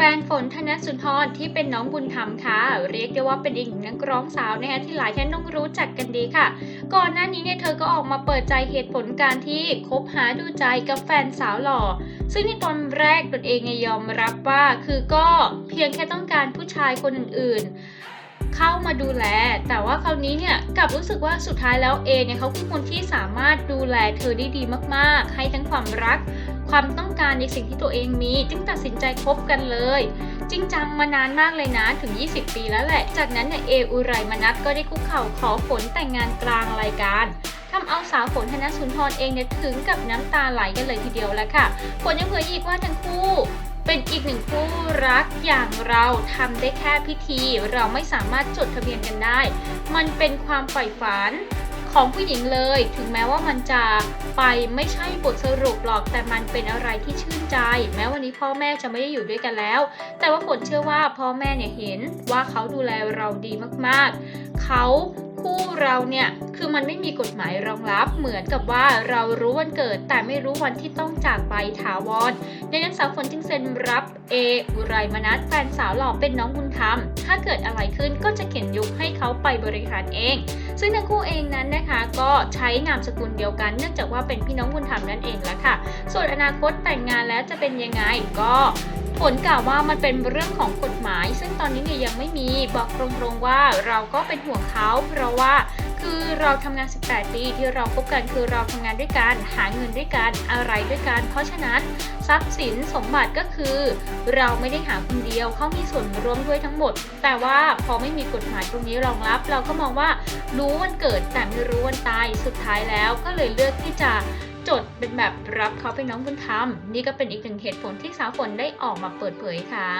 แฟนฝนธนสุนทรที่เป็นน้องบุญธรรมค่ะ เรียกได้ว่าเป็นอีกหนึ่งนักร้องสาวนะคะที่หลายท่านต้องรู้จักกันดีค่ะ ก่อนหน้านี้เนี่ยเธอก็ออกมาเปิดใจเหตุผลการที่คบหาดูใจกับแฟนสาวหล่อ ซึ่งในตอนแรกตนเองยอมรับว่าคือก็เพียงแค่ต้องการผู้ชายคนอื่นเข้ามาดูแล แต่ว่าคราวนี้เนี่ยกลับรู้สึกว่าสุดท้ายแล้วเอเนี่ยเขาคือคนที่สามารถดูแลเธอได้ดีมาก ๆ ให้ทั้งความรัก ความต้องการในสิ่งที่ตัวเองมี จึงตัดสินใจคบกันเลย จริงจังมานานมากเลยนะถึง 20 ปีแล้วแหละ จากนั้นเนี่ยเออุไรมนัทก็ได้คุกเข่าขอฝนแต่งงานกลางรายการทำเอาสาวฝนธนสุนทรเองเนี่ยถึงกับน้ำตาไหลกันเลยทีเดียวแล้วค่ะฝนยังเผยอีกว่าทั้งคู่เป็นอีกหนึ่งคู่รักอย่างเราทำได้แค่พิธี เราไม่สามารถจดทะเบียนกันได้ มันเป็นความใฝ่ฝัน ของผู้หญิงเลย ถึงแม้ว่ามันจะไปไม่ใช่บทสรุปหรอก แต่มันเป็นอะไรที่ชื่นใจ แม้วันนี้พ่อแม่จะไม่ได้อยู่ด้วยกันแล้ว แต่ว่าฝนเชื่อว่าพ่อแม่เนี่ยเห็นว่าเขาดูแลเราดีมากๆ เขา คู่เราเนี่ยคือมันไม่มีกฎหมายรองรับเหมือนกับว่าเรารู้วันเกิดแต่ไม่รู้วันที่ต้องจากไปถาวรในนั้นสาวฝนจึงเซ็นรับเออุไรมนัสแฟนสาวหล่อเป็นน้องบุญธรรม ถ้าเกิดอะไรขึ้นก็จะเขียนยุคให้เขาไปบริหารเอง ซึ่งทั้งคู่เองนั้นนะคะก็ใช้นามสกุลเดียวกัน เนื่องจากว่าเป็นพี่น้องบุญธรรมนั่นเองละค่ะ ส่วนอนาคตแต่งงานแล้วจะเป็นยังไงก็ ผลกล่าวว่ามันเป็นเรื่องของกฎหมาย ซึ่งตอนนี้เนี่ยยังไม่มีบอกตรงๆว่าเราก็เป็นห่วงเขาเพราะว่าคือเราทำงาน 18 ปีที่เราคบกันคือเราทำงานด้วยกันหาเงินด้วยกันอะไรด้วยกัน เพราะฉะนั้นทรัพย์สินสมบัติก็คือ เราไม่ได้หาคนเดียวเขามีส่วนร่วมด้วยทั้งหมด แต่ว่าพอไม่มีกฎหมายตรงนี้รองรับ เราก็มองว่ารู้วันเกิดแต่ไม่รู้วันตายสุดท้ายแล้วก็เลยเลือกที่จะ จดเป็นแบบรับเขาเป็นน้องบุญธรรม นี่ก็เป็นอีกหนึ่งเหตุผลที่สาวฝนได้ออกมาเปิดเผยค่ะ